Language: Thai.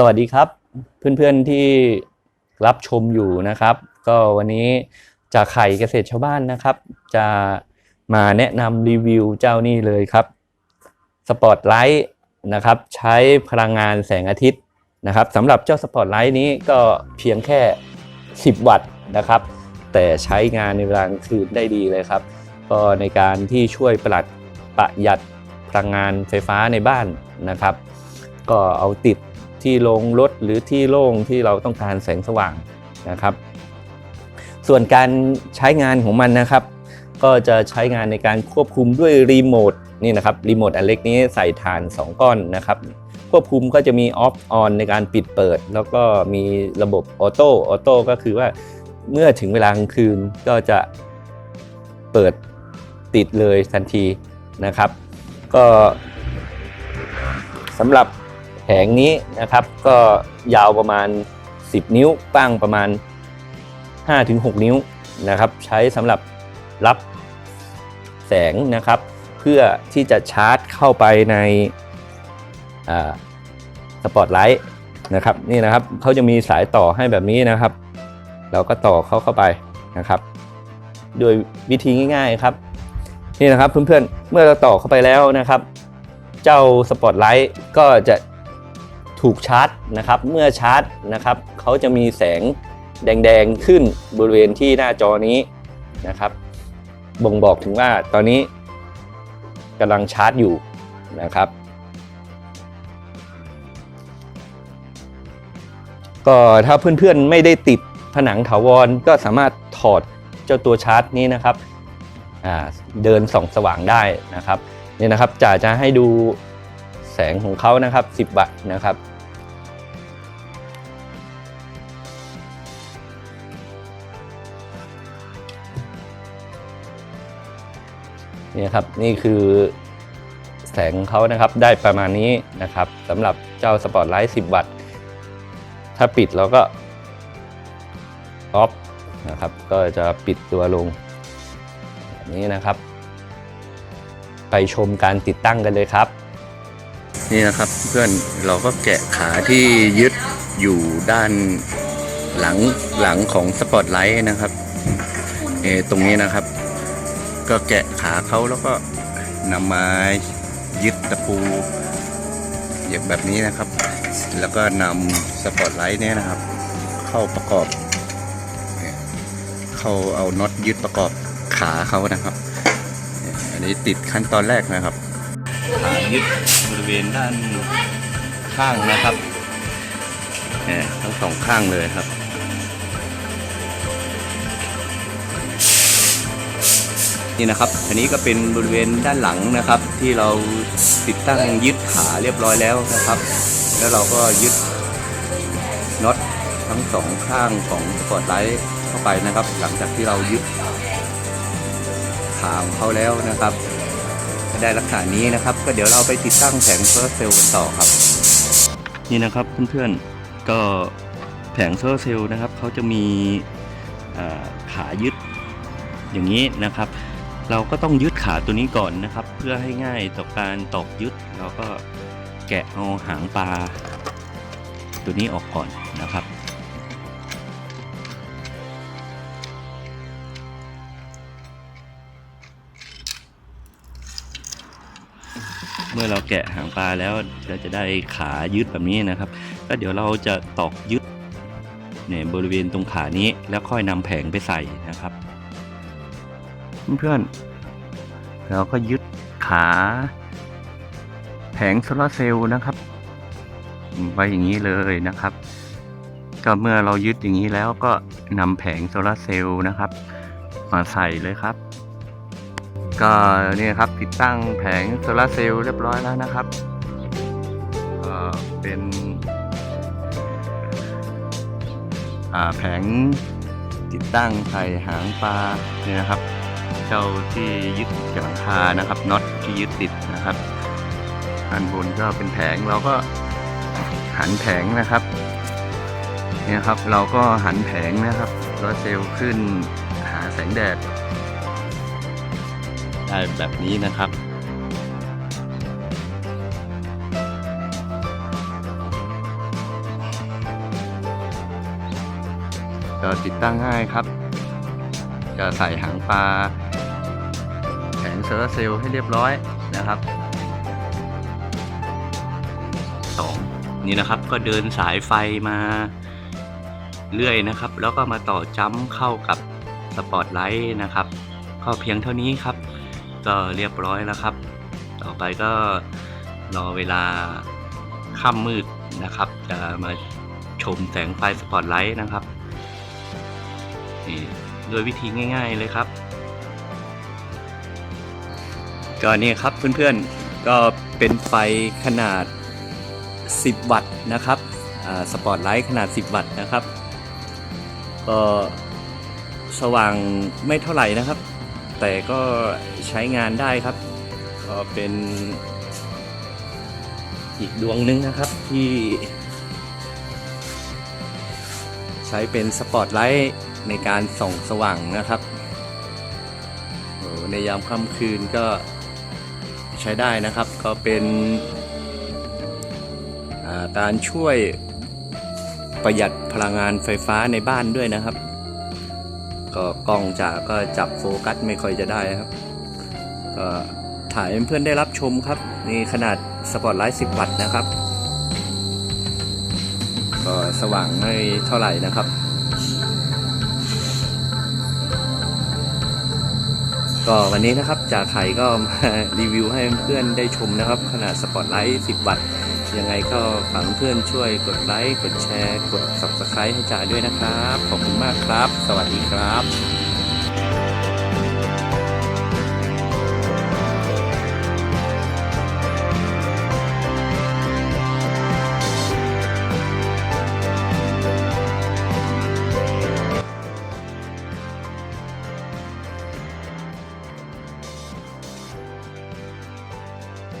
สวัสดีครับ เพื่อนๆที่รับชมอยู่นะครับ ก็วันนี้จากไข่เกษตรชาวบ้านนะครับ จะมาแนะนำรีวิวเจ้านี่เลยครับสปอตไลท์นะครับ ใช้พลังงานแสงอาทิตย์นะครับสำหรับเจ้าสปอตไลท์นี้ก็เพียงแค่ 10 วัตต์นะครับ แต่ใช้งานในเวลากลางคืนได้ดีเลยครับ ก็ในการที่ช่วยประหลัดประหยัดพลังงานไฟฟ้าในบ้านนะครับ ก็เอาติด ที่โรงรถหรือที่โล่งที่เราต้องการแสงสว่างนะครับ ส่วนการใช้งานของมันนะครับ ก็จะใช้งานในการควบคุมด้วยรีโมทนี่นะครับรีโมทอันเล็กนี้ใส่ฐาน 2 ก้อนนะครับ ควบคุมก็จะมีออฟออนในการปิดเปิด แล้วก็มีระบบออโต้ออโต้ก็คือว่าเมื่อถึงเวลากลางคืนก็จะเปิดติดเลยทันทีนะครับ ก็สำหรับ งนี้นะครับ ก็ยาวประมาณ 10 นิ้วกว้างประมาณ 5-6 นิ้วนะครับ ใช้สำหรับรับแสงนะครับ เพื่อที่จะชาร์จเข้าไปในสปอตไลท์นะครับนี่นะครับเขาจะมีสายต่อให้แบบนี้นะครับ เราก็ต่อเขาเข้าไปนะครับโดยวิธีง่ายๆครับ นี่นะครับเพื่อนๆเมื่อเราต่อเข้าไปแล้วนะครับ เจ้าสปอตไลท์ก็จะ ถูกชาร์จนะครับเมื่อชาร์จนะครับเขาจะมีแสงแดงๆขึ้นบริเวณที่หน้าจอนี้นะครับ บ่งบอกถึงว่าตอนนี้กำลังชาร์จอยู่นะครับ ก็ถ้าเพื่อนๆไม่ได้ติดผนังถาวรก็สามารถถอดเจ้าตัวชาร์จนี้นะครับเดินส่องสว่างได้นะครับนี่นะครับจะจะให้ดู แสงของเขานะครับ 10 วัตต์นะครับนี่ครับนี่คือแสงเขานะครับได้ประมาณนี้นะครับสำหรับเจ้าสปอตไลท์10 วัตต์ ถ้าปิดเราก็ออฟนะครับก็จะปิดตัวลงแบบนี้นะครับ ไปชมการติดตั้งกันเลยครับ นี่นะครับเพื่อนเราก็แกะขาที่ยึดอยู่ด้านหลังหลังของสปอตไลท์นะครับเอตรงนี้นะครับ ก็แกะขาเขาแล้วก็นำมายึดตะปูอย่างแบบนี้นะครับ แล้วก็นำสปอตไลท์เนี่ยนะครับ เข้าประกอบ เข้าเอาน็อตยึดประกอบขาเขานะครับ อันนี้ติดขั้นตอนแรกนะครับ ยึดบริเวณด้านข้างนะครับทั้งสองข้างเลยครับนี่นะครับอันนี้ก็เป็นบริเวณด้านหลังนะครับ ที่เราติดตั้งยึดขาเรียบร้อยแล้วนะครับ แล้วเราก็ยึดน็อตทั้งสองข้างของสปอตไลท์เข้าไปนะครับ หลังจากที่เรายึดขาของเขาแล้วนะครับ ได้ลักษณะนี้นะครับ ก็เดี๋ยวเราไปติดตั้งแผงโซลาร์เซลล์กันต่อครับ นี่นะครับเพื่อนๆก็แผงโซลาร์เซลล์นะครับเขาจะมีขายึดอย่างนี้นะครับ เราก็ต้องยึดขาตัวนี้ก่อนนะครับ เพื่อให้ง่ายต่อการตอกยึดเราก็แกะเอาหางปลาตัวนี้ออกก่อนนะครับ มื่อเราแกะหางปลาแล้วเราจะได้ขายึดแบบนี้นะครับก็เดี๋ยวเราจะตอกยึดเนี่ยบริเวณตรงขานี้แล้วค่อยนำแผงไปใส่นะครับ เพื่อนๆเราก็ยึดขาแผงโซลาร์เซลล์นะครับไว้อย่างนี้เลยนะครับ ก็เมื่อเรายึดอย่างนี้แล้วก็นำแผงโซลาร์เซลล์นะครับ มาใส่เลยครับ ก็นี่ครับติดตั้งแผงโซลาร์เซลล์เรียบร้อยแล้วนะครับก็เป็นแผงติดตั้งไข่หางปลาเนี่ยนะครับ เจ้าที่ยึดกับหลังคานะครับน็อตที่ยึดติดนะครับอันบนก็เป็นแผงเราก็หันแผงนะครับเนี่ยครับเราก็หันแผงนะครับโซลาร์เซลล์ขึ้นหาแสงแดด ได้แบบนี้นะครับจะติดตั้งง่ายครับ จะใส่หางปลาแผงโซลาเซลล์ให้เรียบร้อยนะครับ2นี่นะครับก็เดินสายไฟมาเรื่อยนะครับ แล้วก็มาต่อจ้ำเข้ากับสปอตไลท์นะครับ ก็เพียงเท่านี้ครับ ก็เรียบร้อยแล้วครับ ต่อไปก็รอเวลาค่ำมืดนะครับ จะมาชมแสงไฟสปอตไลท์นะครับโดยวิธีง่าย ๆเลยครับ ก็นี่ครับเพื่อนๆ ก็เป็นไฟขนาด 10 วัตต์นะครับสปอตไลท์ขนาด 10 วัตต์นะครับ ก็สว่างไม่เท่าไหร่นะครับ แต่ก็ใช้งานได้ครับ ก็เป็นอีกดวงหนึงนะครับที่ใช้เป็นสปอตไลท์ในการส่องสว่างนะครับ ในยามค่ำคืนก็ใช้ได้นะครับ ก็เป็นาการช่วยประหยัดพลังงานไฟฟ้าในบ้านด้วยนะครับ ก็กล้องจากก็จับโฟกัสไม่ค่อยจะได้ครับ ก็ถ่ายเพื่อนได้รับชมครับ นี่ขนาดสปอตไลท์10 วัตต์นะครับ ก็สว่างไม่เท่าไหร่นะครับ ก็วันนี้นะครับจากไข่ก็มารีวิวให้เพื่อนได้ชมนะครับ ขนาดสปอตไลท์10 วัตต์ ยังไงก็ฝากเพื่อนช่วยกดไลค์ กดแชร์ กด subscribe ให้จ่าด้วยนะครับ ขอบคุณมากครับ สวัสดีครับ